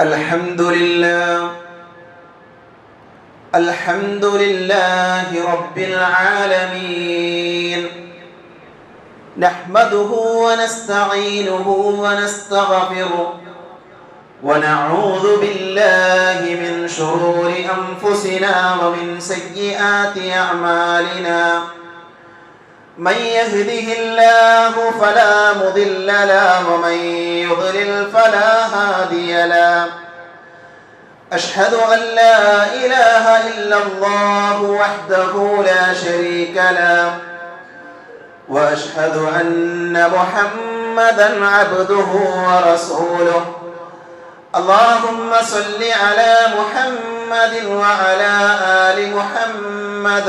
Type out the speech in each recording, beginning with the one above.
الحمد لله. الحمد لله رب العالمين. نحمده ونستعينه ونستغفره. ونعوذ بالله من شرور أنفسنا ومن سيئات أعمالنا. من يهده الله فلا مضل له ومن يضلل فلا هادي له. أشهد أن لا إله إلا الله وحده لا شريك له وأشهد أن محمدا عبده ورسوله. اللهم صل على محمد وعلى آل محمد.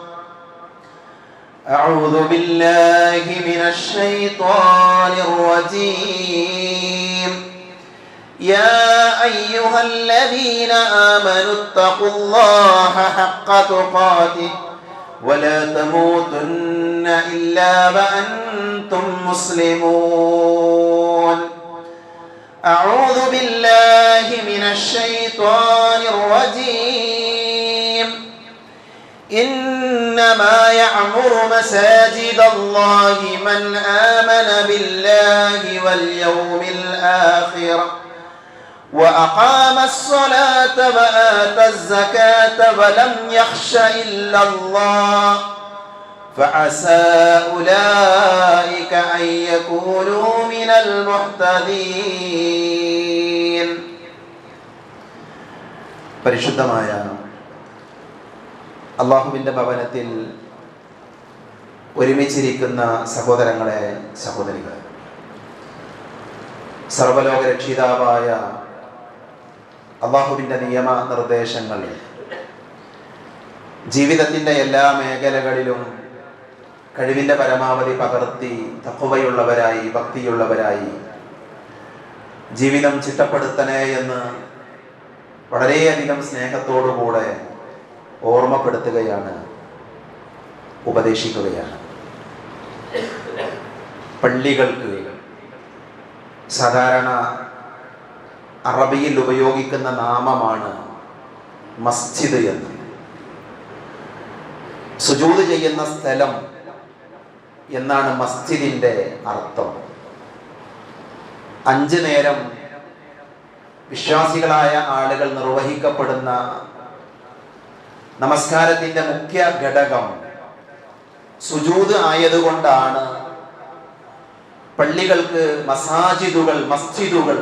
أعوذ بالله من الشيطان الرجيم. يا أيها الذين آمنوا اتقوا الله حق تقاته ولا تموتن إلا وأنتم مسلمون. أعوذ بالله من الشيطان الرجيم. إنما يعمر مساجد الله من آمن بالله واليوم الآخر وأقام الصلاة وآتى الزكاة ولم يخش إلا الله فعسى أولئك أن يكونوا من المهتدين പരിശുദ്ധമായ അള്ളാഹുവിന്റെ ഭവനത്തിൽ ഒരുമിച്ചിരിക്കുന്ന സഹോദരങ്ങളെ സഹോദരികളെ. സർവലോക രക്ഷിതാവായ അള്ളാഹുവിന്റെ നിയമ നിർദ്ദേശങ്ങൾ ജീവിതത്തിന്റെ എല്ലാ മേഖലകളിലും കഴിവിന്റെ പരമാവധി പകർത്തി തക്കുവയുള്ളവരായി ഭക്തിയുള്ളവരായി ജീവിതം ചിട്ടപ്പെടുത്തണേ എന്ന് വളരെയധികം സ്നേഹത്തോടുകൂടെ ഓർമ്മപ്പെടുത്തുകയാണ് ഉപദേശിക്കുകയാണ്. പള്ളികൾക്ക് സാധാരണ അറബിയിൽ ഉപയോഗിക്കുന്ന നാമമാണ് മസ്ജിദ് എന്ന്. സുജൂത് ചെയ്യുന്ന സ്ഥലം എന്നാണ് മസ്ജിദിന്റെ അർത്ഥം. അഞ്ച് നേരം വിശ്വാസികളായ ആളുകൾ നിർവഹിക്കപ്പെടുന്ന നമസ്കാരത്തിന്റെ മുഖ്യ ഘടകം സുജൂത് ആയതുകൊണ്ടാണ് പള്ളികൾക്ക് മസാജിദുകൾ മസ്ജിദുകൾ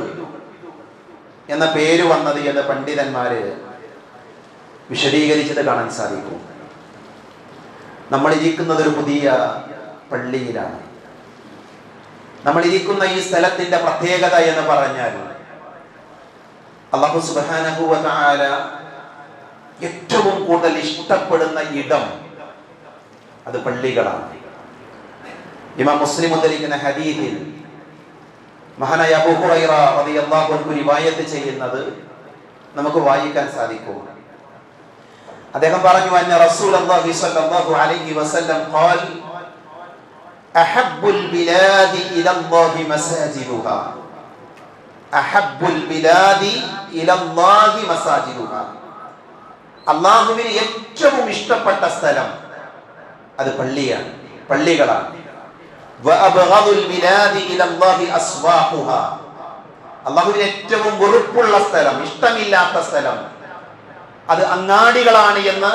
എന്ന പേര് വന്നത് എന്ന് പണ്ഡിതന്മാര് വിശദീകരിച്ചത് കാണാൻ സാധിക്കും. നമ്മൾ ഇരിക്കുന്നത് ഒരു പുതിയ പള്ളിയിലാണ്. നമ്മൾ ഇരിക്കുന്ന ഈ സ്ഥലത്തിന്റെ പ്രത്യേകത എന്ന് പറഞ്ഞാൽ അള്ളാഹു സുബാനഹുല ഏറ്റവും കൂടുതൽ ഇഷ്ടപ്പെടുന്ന ഇടം അത് പള്ളികളാണ്. ഇമാം മുസ്ലിം ഉദ്ധരിക്കുന്ന ഹദീദിൽ മഹാനായ അബൂ ഹുറൈറ റളിയല്ലാഹു അൻഹു റിവായത്ത് ചെയ്യുന്നത് നമുക്ക് വായിക്കാൻ സാധിക്കും. അദ്ദേഹം പറഞ്ഞു അന്ന റസൂലുള്ളാഹി സ്വല്ലല്ലാഹു അലൈഹി വസല്ലം ഖാൽ അഹബ്ബുൽ ബിലാദി ഇലല്ലാഹി മസാജിദുഹ അഹബ്ബുൽ ബിലാദി ഇലല്ലാഹി മസാജിദുഹാ. അള്ളാഹുവിന് ഏറ്റവും ഇഷ്ടപ്പെട്ട സ്ഥലം അത് പള്ളിയാണ്. പള്ളികളാണ്. അള്ളാഹുവിന് ഏറ്റവും വെറുപ്പുള്ള സ്ഥലം ഇഷ്ടമില്ലാത്ത സ്ഥലം അത് അങ്ങാടികളാണ് എന്ന്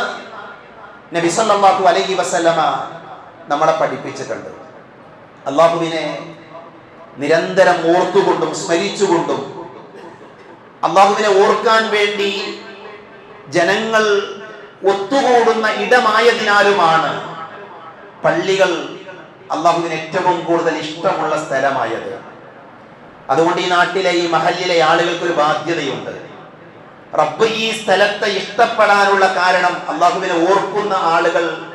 നബി സല്ലല്ലാഹു അലൈഹി വസല്ലമ നമ്മളെ പഠിപ്പിച്ചിട്ടുണ്ട്. അള്ളാഹുവിനെ നിരന്തരം ഓർത്തുകൊണ്ടും സ്മരിച്ചുകൊണ്ടും അള്ളാഹുവിനെ ഓർക്കാൻ വേണ്ടി ജനങ്ങൾ ഒത്തുകൂടുന്ന ഇടമായതിനാലുമാണ് പള്ളികൾ അള്ളാഹുവിന് ഏറ്റവും കൂടുതൽ ഇഷ്ടമുള്ള സ്ഥലമായത്. അതുകൊണ്ട് ഈ നാട്ടിലെ ഈ മഹല്ലിലെ ആളുകൾക്ക് ഒരു ബാധ്യതയുണ്ട്. റബ്ബ് ഈ സ്ഥലത്തെ ഇഷ്ടപ്പെടാനുള്ള കാരണം അള്ളാഹുവിനെ ഓർക്കുന്ന ആളുകൾ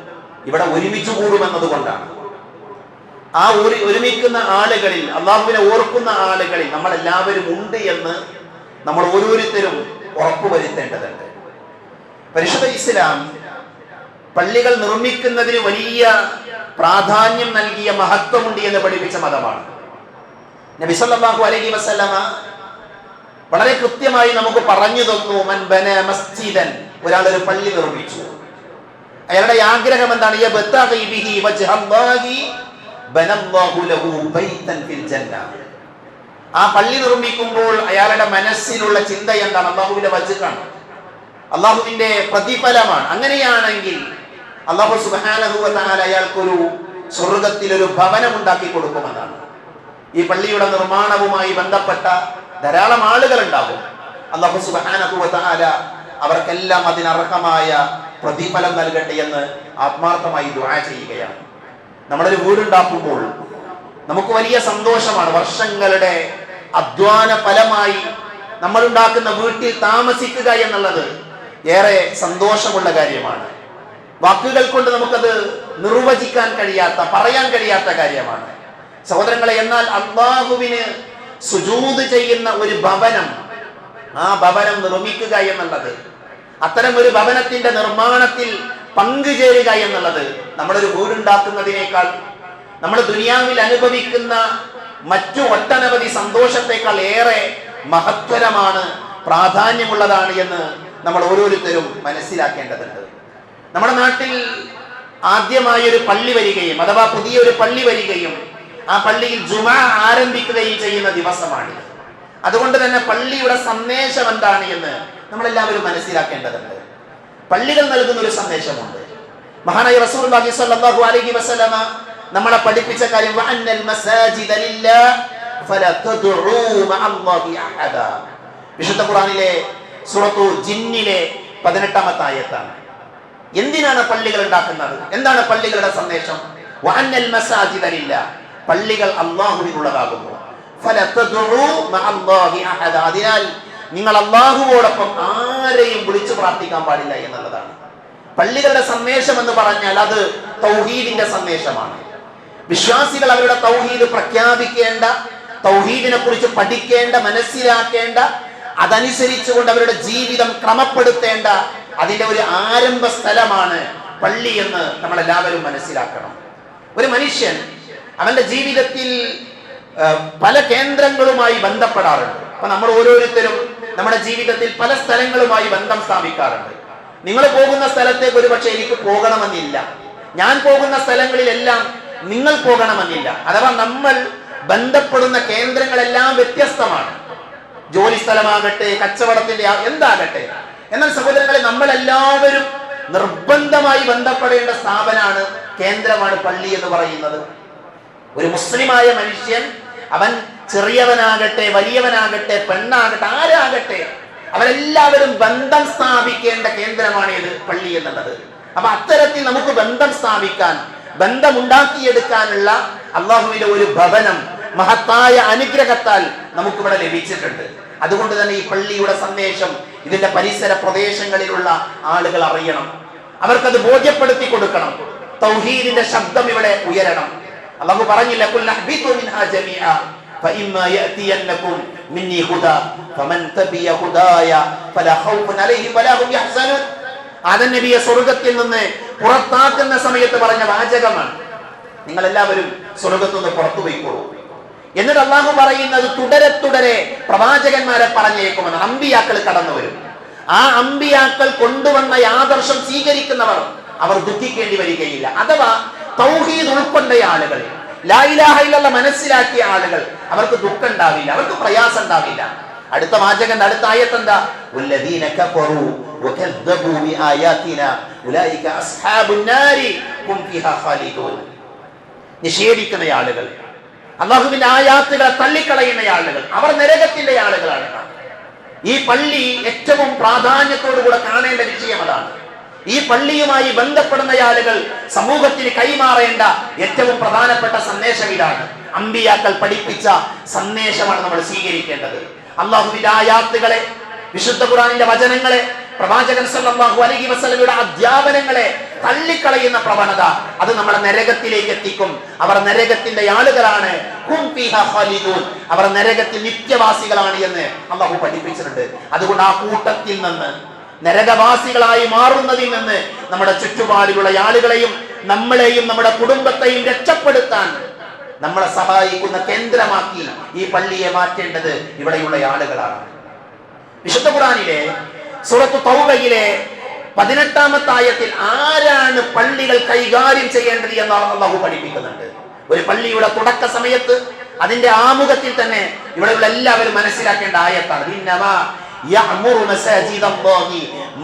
ഇവിടെ ഒരുമിച്ച് കൂടുമെന്നതുകൊണ്ടാണ്. ആ ഒരു ഒരുമിക്കുന്ന ആളുകളിൽ അള്ളാഹുവിനെ ഓർക്കുന്ന ആളുകളിൽ നമ്മൾ എല്ലാവരും ഉണ്ട് എന്ന് നമ്മൾ ഓരോരുത്തരും ഉറപ്പുവരുത്തേണ്ടതുണ്ട്. പരിശുദ്ധ ഇസ്ലാം പള്ളികൾ നിർമ്മിക്കുന്നതിന് വലിയ പ്രാധാന്യം നൽകിയ മഹത്വമുണ്ട് എന്ന് പഠിപ്പിച്ച മതമാണ്. നബി സല്ലല്ലാഹു അലൈഹി വസല്ലമ വളരെ കൃത്യമായി നമുക്ക് പറഞ്ഞു തന്നു മൻ ബന മസ്ജിദൻ ഒരാൾ ഒരു പള്ളി നിർമ്മിച്ചു. അയാളുടെ ആഗ്രഹം എന്താണ്? ആ പള്ളി നിർമ്മിക്കുമ്പോൾ അയാളുടെ മനസ്സിലുള്ള ചിന്ത എന്താണ്? അള്ളാഹുവിന്റെ വജുക്കാണ്. അള്ളാഹുവിന്റെ പ്രതിഫലമാണ്. അങ്ങനെയാണെങ്കിൽ അള്ളാഹു സുബാനഹുവത്താൽ അയാൾക്കൊരു സ്വർഗത്തിൽ ഒരു ഭവനം ഉണ്ടാക്കി കൊടുക്കുമെന്നാണ് ഈ പള്ളിയുടെ നിർമ്മാണവുമായി ബന്ധപ്പെട്ട ധാരാളം ആളുകൾ ഉണ്ടാകും അള്ളാഹു സുബാനഹുവത്താല അവർക്കെല്ലാം അതിനർഹമായ പ്രതിഫലം നൽകട്ടെ എന്ന് ആത്മാർത്ഥമായി ദുആ ചെയ്യുകയാണ്. നമ്മളൊരു വീടുണ്ടാക്കുമ്പോൾ നമുക്ക് വലിയ സന്തോഷമാണ്. വർഷങ്ങളുടെ അധ്വാന ഫലമായി നമ്മൾ ഉണ്ടാക്കുന്ന വീട്ടിൽ താമസിക്കുക എന്നുള്ളത് ഏറെ സന്തോഷമുള്ള കാര്യമാണ്. വാക്കുകൾ കൊണ്ട് നമുക്കത് നിർവചിക്കാൻ കഴിയാത്ത പറയാൻ കഴിയാത്ത കാര്യമാണ്. സഹോദരങ്ങളെ എന്നാൽ അള്ളാഹുവിന് സുജൂത് ചെയ്യുന്ന ഒരു ഭവനം ആ ഭവനം നിർമ്മിക്കുക എന്നുള്ളത് അത്തരം ഒരു ഭവനത്തിന്റെ നിർമ്മാണത്തിൽ പങ്കുചേരുക എന്നുള്ളത് നമ്മളൊരു വീടുണ്ടാക്കുന്നതിനേക്കാൾ നമ്മൾ ദുനിയാവിൽ അനുഭവിക്കുന്ന മറ്റു ഒട്ടനവധി സന്തോഷത്തെക്കാൾ ഏറെ മഹത്വരമാണ് പ്രാധാന്യമുള്ളതാണ് എന്ന് നമ്മൾ ഓരോരുത്തരും മനസ്സിലാക്കേണ്ടതുണ്ട്. നമ്മുടെ നാട്ടിൽ ആദ്യമായി ഒരു പള്ളി വരികയും അഥവാ പുതിയൊരു പള്ളി വരികയും ആ പള്ളിയിൽ ജുമ ആരംഭിക്കുകയും ചെയ്യുന്ന ദിവസമാണിത് അതുകൊണ്ട് തന്നെ പള്ളിയുടെ സന്ദേശം എന്താണ് എന്ന് നമ്മളെല്ലാവരും മനസ്സിലാക്കേണ്ടതുണ്ട്. പള്ളികൾ നൽകുന്ന ഒരു സന്ദേശമുണ്ട്. മഹാനായ റസൂൽ സല്ലല്ലാഹു അലൈഹി വസല്ലമ നമ്മളെ പഠിപ്പിച്ച കാര്യം വഅന്നൽ മസാജിദ ലില്ലാഹ് ഫലാ തദ്ഉ മഅല്ലാഹി അഹദ. വിശുദ്ധ ഖുർആനിലെ സൂറത്തു ജിന്നിലെ പതിനെട്ടാമത്തെ ആയത്താണ്. എന്തിനാണ് പള്ളികൾ ഉണ്ടാക്കുന്നത്? എന്താണ് പള്ളികളുടെ സന്ദേശം? വഅന്നൽ മസാജിദ ലില്ലാഹ് പള്ളികൾ അള്ളാഹുവിനുള്ളതാകുന്നു അതിനാൽ നിങ്ങൾ അള്ളാഹുവോടൊപ്പം ആരെയും വിളിച്ചു പ്രാർത്ഥിക്കാൻ പാടില്ല എന്നുള്ളതാണ്. പള്ളികളുടെ സന്ദേശം എന്ന് പറഞ്ഞാൽ അത് തൗഹീദിന്റെ സന്ദേശമാണ്. വിശ്വാസികൾ അവരുടെ തൗഹീദ് പ്രഖ്യാപിക്കേണ്ട തൗഹീദിനെ കുറിച്ച് പഠിക്കേണ്ട മനസ്സിലാക്കേണ്ട അതനുസരിച്ചുകൊണ്ട് അവരുടെ ജീവിതം ക്രമപ്പെടുത്തേണ്ട അതിന്റെ ഒരു ആരംഭ സ്ഥലമാണ് പള്ളി എന്ന് നമ്മൾ എല്ലാവരും മനസ്സിലാക്കണം. ഒരു മനുഷ്യൻ അവന്റെ ജീവിതത്തിൽ പല കേന്ദ്രങ്ങളുമായി ബന്ധപ്പെടാറുണ്ട്. അപ്പൊ നമ്മൾ ഓരോരുത്തരും നമ്മുടെ ജീവിതത്തിൽ പല സ്ഥലങ്ങളുമായി ബന്ധം സ്ഥാപിക്കാറുണ്ട്. നിങ്ങൾ പോകുന്ന സ്ഥലത്തേക്ക് ഒരുപക്ഷെ എനിക്ക് പോകണമെന്നില്ല. ഞാൻ പോകുന്ന സ്ഥലങ്ങളിലെല്ലാം നിങ്ങൾ പോകണമെന്നില്ല. അഥവാ നമ്മൾ ബന്ധപ്പെടുന്ന കേന്ദ്രങ്ങളെല്ലാം വ്യത്യസ്തമാണ്. ജോലി സ്ഥലമാകട്ടെ കച്ചവടത്തിന്റെ എന്താകട്ടെ. എന്നാൽ സഹോദരങ്ങളെ നമ്മളെല്ലാവരും നിർബന്ധമായി ബന്ധപ്പെടേണ്ട സ്ഥാപനമാണ് കേന്ദ്രമാണ് പള്ളി എന്ന് പറയുന്നത്. ഒരു മുസ്ലിമായ മനുഷ്യൻ അവൻ ചെറിയവനാകട്ടെ വലിയവനാകട്ടെ പെണ്ണാകട്ടെ ആരാകട്ടെ അവരെല്ലാവരും ബന്ധം സ്ഥാപിക്കേണ്ട കേന്ദ്രമാണ് ഇത് പള്ളി എന്നുള്ളത്. അപ്പൊ അത്തരത്തിൽ നമുക്ക് ബന്ധം സ്ഥാപിക്കാൻ ബന്ധമുണ്ടാക്കിയെടുക്കാനുള്ള അള്ളാഹുവിന്റെ ഒരു ഭവനം മഹത്തായ അനുഗ്രഹത്താൽ നമുക്കിവിടെ ലഭിച്ചിട്ടുണ്ട് അതുകൊണ്ട് തന്നെ ഈ പള്ളിയുടെ സന്ദേശം ഇതിന്റെ പരിസര പ്രദേശങ്ങളിലുള്ള ആളുകൾ അറിയണം അവർക്കത് ബോധ്യപ്പെടുത്തി കൊടുക്കണം തൗഹീദിന്റെ ശബ്ദം ഇവിടെ ഉയരണം അള്ളാഹു പറഞ്ഞില്ല "ഖുൽ അഹ്ബിതു മിൻഹാ ജമീഅ فإما يأتينكم مني هدى فمن تبع هداي فلا خوف عليهم ولا هم يحزنون ആദം നബിയെ സ്വർഗത്തിൽ നിന്ന് പുറത്താക്കുന്ന സമയത്ത് പറഞ്ഞ വാചകമാണ് നിങ്ങൾ എല്ലാവരും സ്വർഗത്തു നിന്ന് പുറത്തു പോയിക്കോളൂ എന്നിട്ട് അള്ളാഹു പറയുന്നത് തുടരെ തുടരെ പ്രവാചകന്മാരെ പറഞ്ഞേക്കുമെന്ന് അമ്പിയാക്കൾ കടന്നു വരും. ആ അമ്പിയാക്കൾ കൊണ്ടുവന്ന ആദർശം സ്വീകരിക്കുന്നവർ അവർ ദുഃഖിക്കേണ്ടി വരികയില്ല. അഥവാ തൗഹീദ് ഉൾക്കൊണ്ട ആളുകൾ ലായിലാഹയിലുള്ള മനസ്സിലാക്കിയ ആളുകൾ അവർക്ക് ദുഃഖം ഉണ്ടാവില്ല അവർക്ക് പ്രയാസം ഉണ്ടാവില്ല അടുത്ത വാചകൻ അടുത്ത ആയത്ത് എന്താ? നിഷേധിക്കുന്ന ആളുകൾ അള്ളാഹുവിന്റെ ആയാത്തുകളെ തള്ളിക്കളയുന്ന ആളുകൾ അവർ നരകത്തിന്റെ ആളുകളാണ്. ഈ പള്ളി ഏറ്റവും പ്രാധാന്യത്തോടുകൂടെ കാണേണ്ട വിഷയം അതാണ്. ഈ പള്ളിയുമായി ബന്ധപ്പെടുന്ന ആളുകൾ സമൂഹത്തിന് കൈമാറേണ്ട ഏറ്റവും പ്രധാനപ്പെട്ട സന്ദേശം ഇതാണ്. അമ്പിയാക്കൾ പഠിപ്പിച്ച സന്ദേശമാണ് നമ്മൾ സ്വീകരിക്കേണ്ടത്. അള്ളാഹുവിന്റെ ആയാത്തുകളെ വിശുദ്ധ ഖുറാനിന്റെ വചനങ്ങളെ പ്രവാചകൻ സല്ലല്ലാഹു അലൈഹി വസല്ലമയുടെ അധ്യാപനങ്ങളെ തള്ളിക്കളയുന്ന പ്രവണത അത് നമ്മളെ നരകത്തിലേക്ക് എത്തിക്കും. അവർ നരകത്തിന്റെ ആളുകളാണ്. അവർ നരകത്തിൽ നിത്യവാസികളാണ് എന്ന് അള്ളാഹു പഠിപ്പിച്ചിട്ടുണ്ട്. അതുകൊണ്ട് ആ കൂട്ടത്തിൽ നിന്ന് നരകവാസികളായി മാറുന്നതിൽ നിന്ന് നമ്മുടെ ചുറ്റുപാടിലുള്ള ആളുകളെയും നമ്മളെയും നമ്മുടെ കുടുംബത്തെയും രക്ഷപ്പെടുത്താൻ നമ്മളെ സഹായിക്കുന്ന കേന്ദ്രമാക്കി ഈ പള്ളിയെ മാറ്റേണ്ടത് ഇവിടെയുള്ള ആളുകളാണ്. വിശുദ്ധ ഖുറാനിലെ സൂറത്ത് തൗബയിലെ പതിനെട്ടാമത്തെ ആയത്തിൽ ആരാണ് പള്ളികൾ കൈകാര്യം ചെയ്യേണ്ടത് എന്ന് അള്ളാഹു പഠിപ്പിക്കുന്നുണ്ട് ഒരു പള്ളിയുടെ തുടക്ക സമയത്ത് അതിന്റെ ആമുഖത്തിൽ തന്നെ ഇവിടെയുള്ള എല്ലാവരും മനസ്സിലാക്കേണ്ട ആയത്താണ് ഇന്നമാ يعمر مساجد الله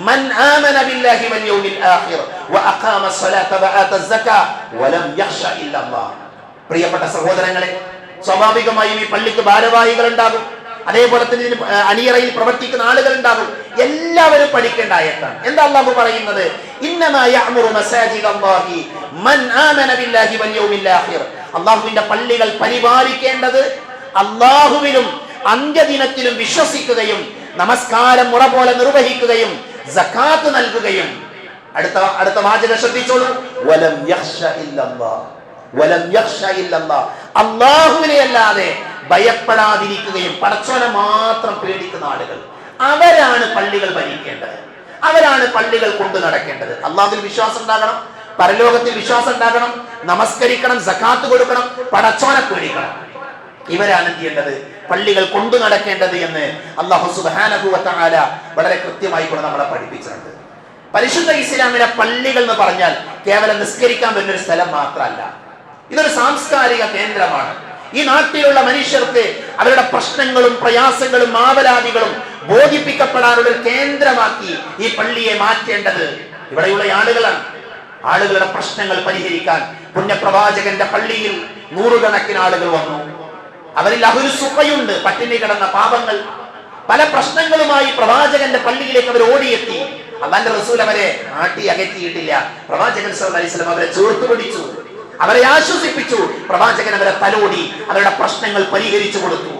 من آمن بالله واليوم الآخر وأقام الصلاة وآتى الزكاة ولم يخش إلا الله പ്രിയപ്പെട്ട സഹോദരങ്ങളെ സ്വാഭാവികമായും ഈ പള്ളിക്ക് ഭാരവാഹികൾ ഉണ്ടാകും അതേപോലെ തന്നെ അണിയറയിൽ പ്രവർത്തിക്കുന്ന ആളുകൾ ഉണ്ടാകും എല്ലാവരും പഠിക്കേണ്ട ആയത്താണ്. എന്താ അള്ളാഹു പറയുന്നത്? അള്ളാഹുവിന്റെ പള്ളികൾ പരിപാലിക്കേണ്ടത് അള്ളാഹുവിലും അന്ത്യദിനത്തിലും വിശ്വസിക്കുകയും നമസ്കാരം മുറ പോലെ നിർവഹിക്കുകയും ജക്കാത്ത് നൽകുകയും. അടുത്ത അടുത്ത വാചകം ശ്രദ്ധിച്ചോളൂ. വലം വലം അല്ലാതെ ഭയപ്പെടാതിരിക്കുകയും പടച്ചോനെ മാത്രം പേടിക്കുന്ന ആളുകൾ. അവരാണ് പള്ളികൾ ഭരിക്കേണ്ടത്. അവരാണ് പള്ളികൾ കൊണ്ടു നടക്കേണ്ടത്. അള്ളാഹുവിൽ വിശ്വാസം ഉണ്ടാകണം പരലോകത്തിൽ വിശ്വാസം ഉണ്ടാകണം നമസ്കരിക്കണം സക്കാത്ത് കൊടുക്കണം പടച്ചോനെ പേടിക്കണം. ഇവരാണ് എന്ത് ചെയ്യേണ്ടത്? പള്ളികൾ കൊണ്ടു നടക്കേണ്ടത് എന്ന് അള്ളാഹു സുബാനഹുവല വളരെ കൃത്യമായി കൂടെ നമ്മളെ പഠിപ്പിച്ചിട്ടുണ്ട്. പരിശുദ്ധ ഇസ്ലാമിലെ പള്ളികൾ എന്ന് പറഞ്ഞാൽ കേവലം നിസ്കരിക്കാൻ പറ്റുന്ന ഒരു സ്ഥലം മാത്രമല്ല. ഇതൊരു സാംസ്കാരിക കേന്ദ്രമാണ്. ഈ നാട്ടിലുള്ള മനുഷ്യർക്ക് അവരുടെ പ്രശ്നങ്ങളും പ്രയാസങ്ങളും ആവലാതികളും ബോധിപ്പിക്കപ്പെടാനുള്ള കേന്ദ്രമാക്കി ഈ പള്ളിയെ മാറ്റേണ്ടത് ഇവിടെയുള്ള ആളുകളാണ്. ആളുകളുടെ പ്രശ്നങ്ങൾ പരിഹരിക്കാൻ പുണ്യപ്രവാചകന്റെ പള്ളിയിൽ നൂറുകണക്കിന് ആളുകൾ വന്നു. അവരിൽ അവർ സുഖയുണ്ട് പട്ടിണി കിടന്ന പാപങ്ങൾ. പല പ്രശ്നങ്ങളുമായി പ്രവാചകന്റെ പള്ളിയിലേക്ക് അവർ ഓടിയെത്തി. അള്ളാന്റെ റസൂൽ അവരെ നാട്ടി അകറ്റിയിട്ടില്ല. പ്രവാചകൻ സല്ലല്ലാഹു അലൈഹി വസല്ലം അവരെ ചേർത്ത് പിടിച്ചു. അവരെ ആശ്വസിപ്പിച്ചു. പ്രവാചകൻ അവരെ തലോടി അവരുടെ പ്രശ്നങ്ങൾ പരിഹരിച്ചു കൊടുത്തു.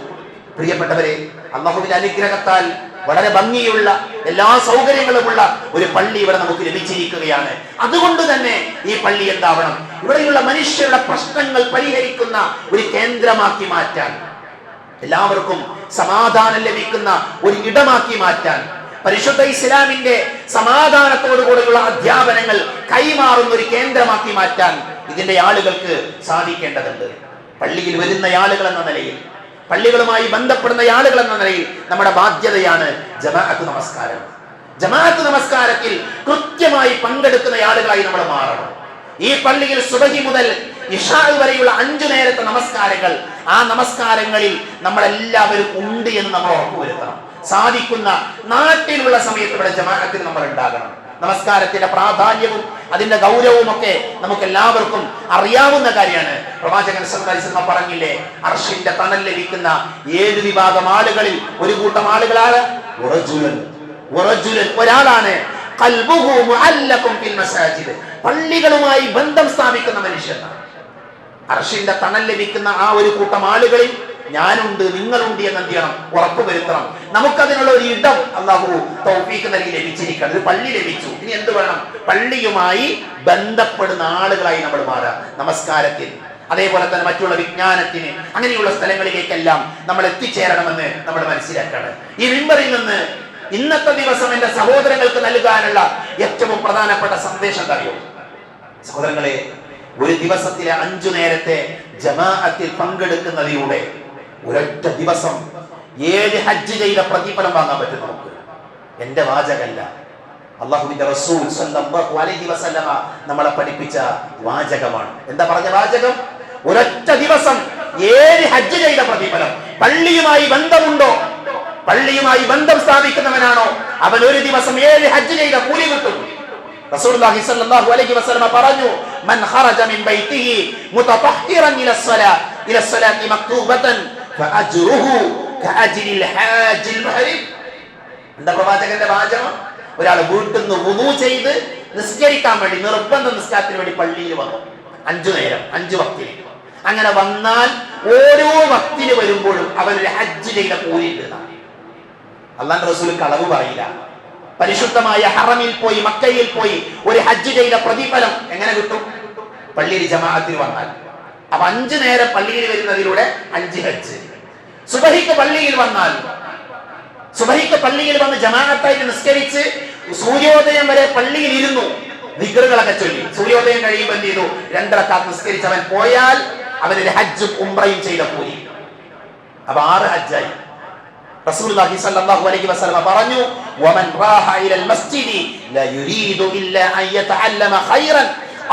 പ്രിയപ്പെട്ടവരെ അള്ളാഹുവിന്റെ അനുഗ്രഹത്താൽ വളരെ ഭംഗിയുള്ള എല്ലാ സൗകര്യങ്ങളുമുള്ള ഒരു പള്ളി ഇവിടെ നമുക്ക് ലഭിച്ചിരിക്കുകയാണ്. അതുകൊണ്ട് തന്നെ ഈ പള്ളി എന്താവണം? ഇവിടെയുള്ള മനുഷ്യരുടെ പ്രശ്നങ്ങൾ പരിഹരിക്കുന്ന ഒരു കേന്ദ്രമാക്കി മാറ്റാൻ. എല്ലാവർക്കും സമാധാനം ലഭിക്കുന്ന ഒരു ഇടമാക്കി മാറ്റാൻ. പരിശുദ്ധ ഇസ്ലാമിന്റെ സമാധാനത്തോടുകൂടെയുള്ള അധ്യാപനങ്ങൾ കൈമാറുന്ന ഒരു കേന്ദ്രമാക്കി മാറ്റാൻ. ഇതിന്റെ ആളുകൾക്ക് സാധിക്കേണ്ടതുണ്ട്. പള്ളിയിൽ വരുന്ന ആളുകൾ എന്ന നിലയിൽ പള്ളികളുമായി ബന്ധപ്പെടുന്ന ആളുകൾ എന്ന നിലയിൽ നമ്മുടെ ബാധ്യതയാണ് ജമാഅത്ത് നമസ്കാരം. ജമാഅത്ത് നമസ്കാരത്തിൽ കൃത്യമായി പങ്കെടുക്കുന്ന ആളുകളായി നമ്മൾ മാറണം. ഈ പള്ളിയിൽ സുബഹി മുതൽ ഇഷാ വരെയുള്ള അഞ്ചു നേരത്തെ നമസ്കാരങ്ങൾ ആ നമസ്കാരങ്ങളിൽ നമ്മളെല്ലാവരും ഉണ്ട് എന്ന് നമ്മൾ ഉറപ്പുവരുത്തണം. സാധിക്കുന്ന നാട്ടിലുള്ള സമയത്ത് ഇവിടെ ജമാഅത്തിൽ നമ്മൾ ഉണ്ടാകണം. നമസ്കാരത്തിന്റെ പ്രാധാന്യവും അതിന്റെ ഗൗരവവും ഒക്കെ നമുക്ക് എല്ലാവർക്കും അറിയാവുന്ന കാര്യമാണ്. പ്രവാചകൻ സല്ലാസ്മ പറഞ്ഞില്ലേ? അർഷിന്റെ തണൽ ലഭിക്കുന്ന ഏഴ് വിഭാഗം ആളുകളിൽ ഒരു കൂട്ടം ആളുകളാണ് ഉറജുലൻ ഉറജുലൻ ഒരാളാണ്. പള്ളികളുമായി ബന്ധം സ്ഥാപിക്കുന്ന മനുഷ്യനാണ് അർഷിന്റെ തണൽ ലഭിക്കുന്ന ആ ഒരു കൂട്ടം ആളുകളിൽ ഞാനുണ്ട് നിങ്ങളുണ്ട് എന്ന് എന്ത് ചെയ്യണം? ഉറപ്പ് വരുത്തണം. നമുക്കതിനുള്ള ഒരു ഇടം അള്ളാഹു തൗഫീക്ക് നൽകി ലഭിച്ചിരിക്കണം ഒരു പള്ളി ലഭിച്ചു. ഇനി എന്ത് വേണം? പള്ളിയുമായി ബന്ധപ്പെടുന്ന ആളുകളായി നമ്മൾ മാറാം നമസ്കാരത്തിൽ അതേപോലെ തന്നെ മറ്റുള്ള വിജ്ഞാനത്തിന്. അങ്ങനെയുള്ള സ്ഥലങ്ങളിലേക്കെല്ലാം നമ്മൾ എത്തിച്ചേരണമെന്ന് നമ്മൾ മനസ്സിലാക്കണം. ഈ മിമ്പറിൽ നിന്ന് ഇന്നത്തെ ദിവസം എന്റെ സഹോദരങ്ങൾക്ക് നൽകാനുള്ള ഏറ്റവും പ്രധാനപ്പെട്ട സന്ദേശം അറിയോ? സഹോദരങ്ങളെ ഒരു ദിവസത്തിലെ അഞ്ചു നേരത്തെ ജമാഅത്തിൽ പങ്കെടുക്കുന്നതിലൂടെ ഒരൊറ്റ ദിവസം ഏഴ് ഹജ്ജ് ചെയ്ത പ്രതിഫലം വാങ്ങാൻ പറ്റും നമുക്ക്. എന്റെ വാചകല്ല. അള്ളാഹുവിന്റെ റസൂൽ അലൈഹി വസല്ലമ നമ്മളെ പഠിപ്പിച്ച വാചകമാണ്. എന്താ പറഞ്ഞ വാചകം? ഒരൊറ്റ ദിവസം ഏഴ് ഹജ്ജ് ചെയ്ത പ്രതിഫലം. പള്ളിയുമായി ബന്ധമുണ്ടോ? പള്ളിയുമായി ബന്ധം സ്ഥാപിക്കുന്നവനാണോ? അവൻ ഒരു ദിവസം ഏഴ് ഹജ്ജ് ചെയ്ത കൂലി കിട്ടും. റസൂലുള്ളാഹി സ്വല്ലല്ലാഹു അലൈഹി വസല്ലമ പറഞ്ഞു മൻ ഖറജ മിൻ ബൈതിഹി മുതതഹ്ഹിറൻ ഇല സ്വലാ മക്തൂബതൻ ഫഅജ്റുഹു കഅജ്രിൽ ഹാജിൽ മുഹരിം എന്താ പ്രവാചകന്റെ വാചകം? ഒരാൾ വീട്ടിൽ നിന്ന് വുളു ചെയ്ത് നിസ്കരിക്കാൻ വേണ്ടി നിർബന്ധ നിസ്കാരത്തിന് വേണ്ടി പള്ളിയിൽ വന്നു. അഞ്ചു നേരം അഞ്ചു വക്തിന് അങ്ങനെ വന്നാൽ ഓരോ വക്തിന് വരുമ്പോഴും അവനൊരു ഹജ്ജ് ചെയ്ത കൂലിയുണ്ട് എന്നാണ്. അള്ളാന്റെ റസൂൽ കളവ് പറയില്ല. പരിശുദ്ധമായ ഹറമിൽ പോയി മക്കയിൽ പോയി ഒരു ഹജ്ജ് ചെയ്ത പ്രതിഫലം എങ്ങനെ കിട്ടും? പള്ളിയിൽ ജമാഅത്തിൽ വന്നാൽ. അപ്പൊ അഞ്ചു നേരം പള്ളിയിൽ വരുന്നതിലൂടെ അഞ്ച് ഹജ്ജ്. സുബഹിക്ക് പള്ളിയിൽ വന്നാൽ സുബഹിക്ക് പള്ളിയിൽ വന്ന് ജമാഅത്തായിട്ട് നിസ്കരിച്ച് സൂര്യോദയം വരെ പള്ളിയിൽ ഇരുന്നു നിഗറുകളൊക്കെ ചൊല്ലി. സൂര്യോദയം കഴിയുമ്പോൾ എന്ത് ചെയ്തു? രണ്ടരക്കാത്ത് നിസ്കരിച്ച് അവൻ പോയാൽ അവനൊരു ഹജ്ജും ഉംറയും ചെയ്ത പോയി. അപ്പൊ ആറ് ഹജ്ജായി. റസൂലുള്ളാഹി സ്വല്ലല്ലാഹു അലൈഹി വസല്ലം പറഞ്ഞു വമൻ റാഹ ഇലൽ മസ്ജിദി ലാ യുരീദു ഇല്ല അൻ യതഅല്ലമ ഖൈറൻ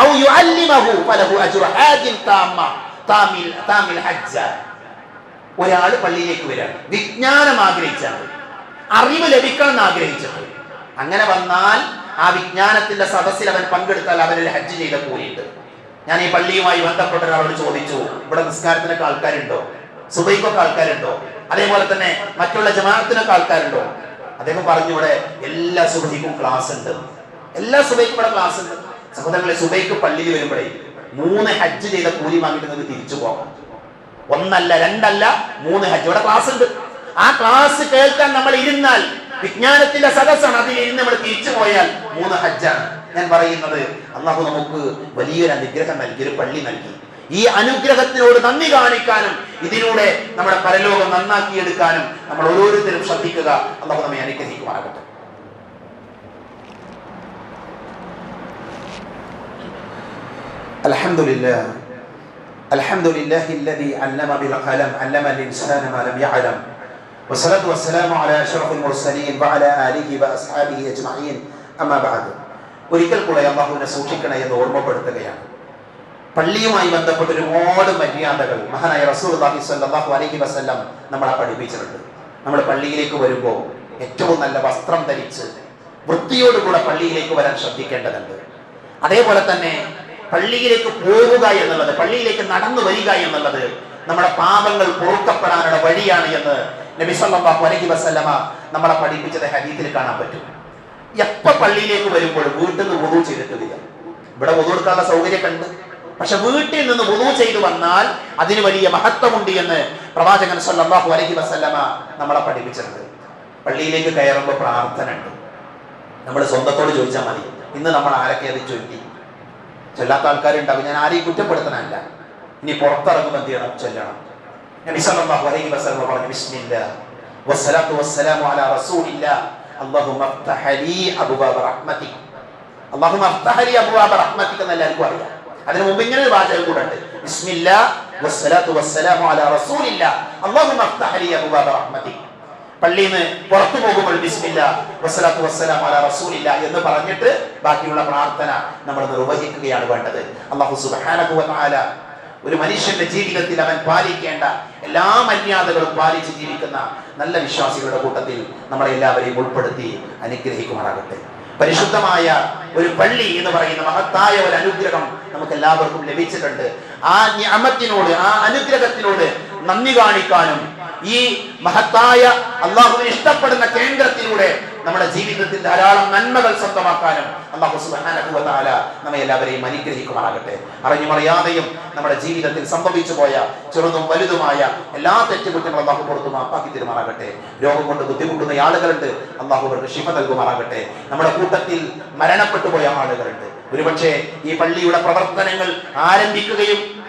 ഔ യുഅല്ലിമഹു ഫലഹു അജ്റു ഹാജിൻ താമിൽ താമിൽ ഹജ്ജ ഒരാൾ പള്ളിയിലേക്ക് വരാൻ. വിജ്ഞാനം ആഗ്രഹിച്ചാൽ അറിവ് ലഭിക്കണം എന്ന് ആഗ്രഹിച്ചിട്ട് അങ്ങനെ വന്നാൽ ആ വിജ്ഞാനത്തിന്റെ സദസ്സിൽ അവൻ പങ്കെടുത്താൽ അവനൊരു ഹജ്ജ് ചെയ്ത പോലെയുണ്ട്. ഞാൻ ഈ പള്ളിയുമായി ബന്ധപ്പെട്ട ഒരാളോട് ചോദിച്ചു ഇവിടെ നിസ്കാരത്തിനൊക്കെ ആൾക്കാരുണ്ടോ? സുബൈക്കൊക്കെ ആൾക്കാരുണ്ടോ? അതേപോലെ തന്നെ മറ്റുള്ള ജമാഅത്തിനൊക്കെ ആൾക്കാരുണ്ടോ? അദ്ദേഹം പറഞ്ഞു ഇവിടെ എല്ലാ സുബൈക്കും ക്ലാസ് ഉണ്ട്. എല്ലാ സുബൈക്കും ഇവിടെ ക്ലാസ് ഉണ്ട്. സഹോദരങ്ങളെ സുബൈക്ക് പള്ളിയിൽ വരുമ്പോഴേ മൂന്ന് ഹജ്ജ് ചെയ്ത കൂലി വാങ്ങിയിട്ട് നിങ്ങൾക്ക് തിരിച്ചു പോകാം. ഒന്നല്ല രണ്ടല്ല മൂന്ന് ഹജ്ജ് ഇവിടെ ക്ലാസ് ഉണ്ട് ആ ക്ലാസ് കേൾക്കാൻ നമ്മൾ ഇരുന്നാൽ വിജ്ഞാനത്തിന്റെ സദസ്സാണ് അതിൽ ഇരുന്ന് നമ്മൾ തിരിച്ചു പോയാൽ മൂന്ന് ഹജ്ജാണ് ഞാൻ പറയുന്നത് അള്ളാഹു നമുക്ക് വലിയൊരു അനുഗ്രഹം നൽകി ഒരു പള്ളി നൽകി ഈ അനുഗ്രഹത്തിനോട് നന്ദി കാണിക്കാനും ഇതിലൂടെ നമ്മുടെ പരലോകം നന്നാക്കിയെടുക്കാനും നമ്മൾ ഓരോരുത്തരും ശ്രദ്ധിക്കുക അള്ളാഹു നമ്മെ അനുഗ്രഹിക്കുമാറാകട്ടെ الحمد لله الحمد لله الذي علم بالقلم علم الإنسان ما لم يعلم والصلاة والسلام على أشرف المرسلين وعلى آله وأصحابه أجمعين أما بعد ഒരിക്കൽ കൂടെ അള്ളാഹുവിനെ സൂക്ഷിക്കണേ എന്ന് ഓർമ്മപ്പെടുത്തുകയാണ് പള്ളിയുമായി ബന്ധപ്പെട്ട ഒരുപാട് മര്യാദകൾ മഹാനായ റസൂൽ സല്ലല്ലാഹു അലൈഹി വസല്ലം നമ്മളെ പഠിപ്പിച്ചിട്ടുണ്ട് നമ്മൾ പള്ളിയിലേക്ക് വരുമ്പോൾ ഏറ്റവും നല്ല വസ്ത്രം ധരിച്ച് വൃത്തിയോടുകൂടെ പള്ളിയിലേക്ക് വരാൻ ശ്രദ്ധിക്കേണ്ടതുണ്ട് അതേപോലെ തന്നെ പള്ളിയിലേക്ക് പോകുക എന്നുള്ളത് പള്ളിയിലേക്ക് നടന്നു വരിക എന്നുള്ളത് നമ്മുടെ പാപങ്ങൾ പൊറുക്കപ്പെടാനുള്ള വഴിയാണ് എന്ന് നബി സല്ലല്ലാഹു അലൈഹി വസല്ലമ നമ്മളെ പഠിപ്പിച്ചത് ഹരീത്തിൽ കാണാൻ പറ്റും. എപ്പ പള്ളിയിലേക്ക് വരുമ്പോൾ വീട്ടിൽ നിന്ന് വുളു ചെയ്തിട്ട് വരിക? ഇവിടെ എടുക്കാനുള്ള സൗകര്യമൊക്കെ ഉണ്ട്. പക്ഷെ വീട്ടിൽ നിന്ന് വുളു ചെയ്തു വന്നാൽ അതിന് വലിയ മഹത്വമുണ്ട് എന്ന് പ്രവാചകൻ സല്ലാഹു അലഹി വസല്ലമ നമ്മളെ പഠിപ്പിച്ചിട്ടുണ്ട്. പള്ളിയിലേക്ക് കയറുമ്പോൾ പ്രാർത്ഥന ഉണ്ട് നമ്മൾ സ്വന്തത്തോട് ചോദിച്ചാൽ മതി ഇന്ന് നമ്മൾ ആരൊക്കെ അത് ചൊല്ലി? ചൊല്ലാത്ത ആൾക്കാരുണ്ടാവും ഞാൻ ആരെയും കുറ്റപ്പെടുത്തണമല്ല ഇനി പുറത്തിറങ്ങുമ്പോൾ എന്ത് ചെയ്യണം? ചെല്ലണം. നബി സല്ലല്ലാഹു അലൈഹി വസല്ലം പറഞ്ഞു ബിസ്മില്ല വസ്സലാത്തു വസ്സലാമു അലാ റസൂലില്ല അല്ലാഹുമ്മ അഫ്തഹ ലീ അബ്വാബ റഹ്മതിക് അല്ലാഹുമ്മ അഫ്തഹ ലീ എന്ന് എല്ലാവർക്കും അറിയാം. അതിന് മുമ്പ് ഇങ്ങനെ ഒരു വാചകം കൂടെ ഉണ്ട്. ബിസ്മില്ല വസ്സലാത്തു വസ്സലാമു റസൂലില്ല പള്ളിയിൽ നിന്ന് പുറത്തു പോകുമ്പോൾ ബിസ്മില്ല വസ്സലാത്തു വസ്സലാം അല റസൂലില്ല എന്ന് പറഞ്ഞിട്ട് ബാക്കിയുള്ള പ്രാർത്ഥന നമ്മൾ നിർവഹിക്കുകയാണ് വേണ്ടത്. അള്ളാഹു സുബ്ഹാനഹു വ ഒരു മനുഷ്യന്റെ ജീവിതത്തിൽ അവൻ പാലിക്കേണ്ട എല്ലാ മര്യാദകളും പാലിച്ച് ജീവിക്കുന്ന നല്ല വിശ്വാസികളുടെ കൂട്ടത്തിൽ നമ്മളെ എല്ലാവരെയും ഉൾപ്പെടുത്തി അനുഗ്രഹിക്കുമാറാകട്ടെ. പരിശുദ്ധമായ ഒരു പള്ളി എന്ന് പറയുന്ന മഹത്തായ ഒരു അനുഗ്രഹം നമുക്ക് എല്ലാവർക്കും ലഭിച്ചിട്ടുണ്ട്. ആ അമത്തിനോട് ആ അനുഗ്രഹത്തിനോട് നന്ദി കാണിക്കാനും ഈ മഹത്തായ അള്ളാഹുവിന് ഇഷ്ടപ്പെടുന്ന കേന്ദ്രത്തിലൂടെ നമ്മുടെ ജീവിതത്തിൽ ധാരാളം നന്മകൾ സ്വന്തമാക്കാനും അള്ളാഹു സുബ്ഹാനഹു വ നമ്മെ എല്ലാവരെയും അനുഗ്രഹിക്കുമാറാകട്ടെ. അറിഞ്ഞും അറിയാതെയും നമ്മുടെ ജീവിതത്തിൽ സംഭവിച്ചു പോയ ചെറുതും വലുതുമായ എല്ലാ തെറ്റുകുറ്റങ്ങളും അള്ളാഹു പുറത്തു മാപ്പാക്കി തരുമാറാകട്ടെ. രോഗം കൊണ്ട് ബുദ്ധിമുട്ടുന്ന ആളുകളുണ്ട്. അള്ളാഹു അവർക്ക് ക്ഷിമ നൽകുമാറാകട്ടെ. നമ്മുടെ കൂട്ടത്തിൽ മരണപ്പെട്ടു പോയ ആളുകളുണ്ട്. ഒരുപക്ഷെ ഈ പള്ളിയുടെ പ്രവർത്തനങ്ങൾ ആരംഭിക്കുകയും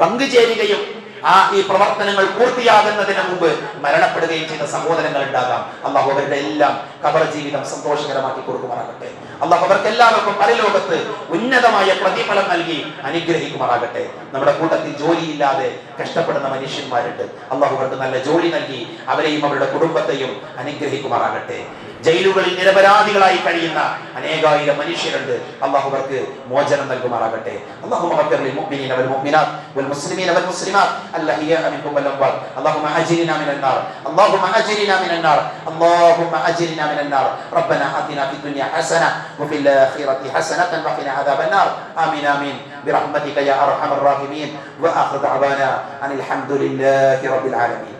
പങ്കുചേരുകയും ആ ഈ പ്രവർത്തനങ്ങൾ പൂർത്തിയാകുന്നതിന് മുമ്പ് മരണപ്പെടുകയും ചെയ്ത സഹോദരങ്ങൾ ഉണ്ടാകാം. അള്ളാഹു അവരുടെ എല്ലാം കബർ ജീവിതം സന്തോഷകരമാക്കി കൊടുക്കുമാറാകട്ടെ. അള്ളാഹു അവർക്ക് എല്ലാവർക്കും പരലോകത്ത് ഉന്നതമായ പ്രതിഫലം നൽകി അനുഗ്രഹിക്കുമാറാകട്ടെ. നമ്മുടെ കൂട്ടത്തിൽ ജോലിയില്ലാതെ കഷ്ടപ്പെടുന്ന മനുഷ്യന്മാരുണ്ട്. അള്ളാഹു അവർക്ക് നല്ല ജോലി നൽകി അവരെയും അവരുടെ കുടുംബത്തെയും അനുഗ്രഹിക്കുമാറാകട്ടെ. ജയിലുകളിൽ നിരപരാധികളായി കഴിയുന്ന അനേകായിരം മനുഷ്യരുണ്ട് അള്ളാഹു അവർക്ക് മോചനം നൽകുമാറാകട്ടെ അള്ളാഹു للمؤمنين والمؤمنات والمسلمين والمسلمات الأحياء منهم والأموات اللهم أجرنا من النار اللهم أجرنا من النار اللهم أجرنا من النار ربنا آتنا في الدنيا حسنة وفي الآخرة حسنة وقنا عذاب النار آمين آمين برحمتك يا أرحم الراحمين وآخر دعوانا أن الحمد لله رب العالمين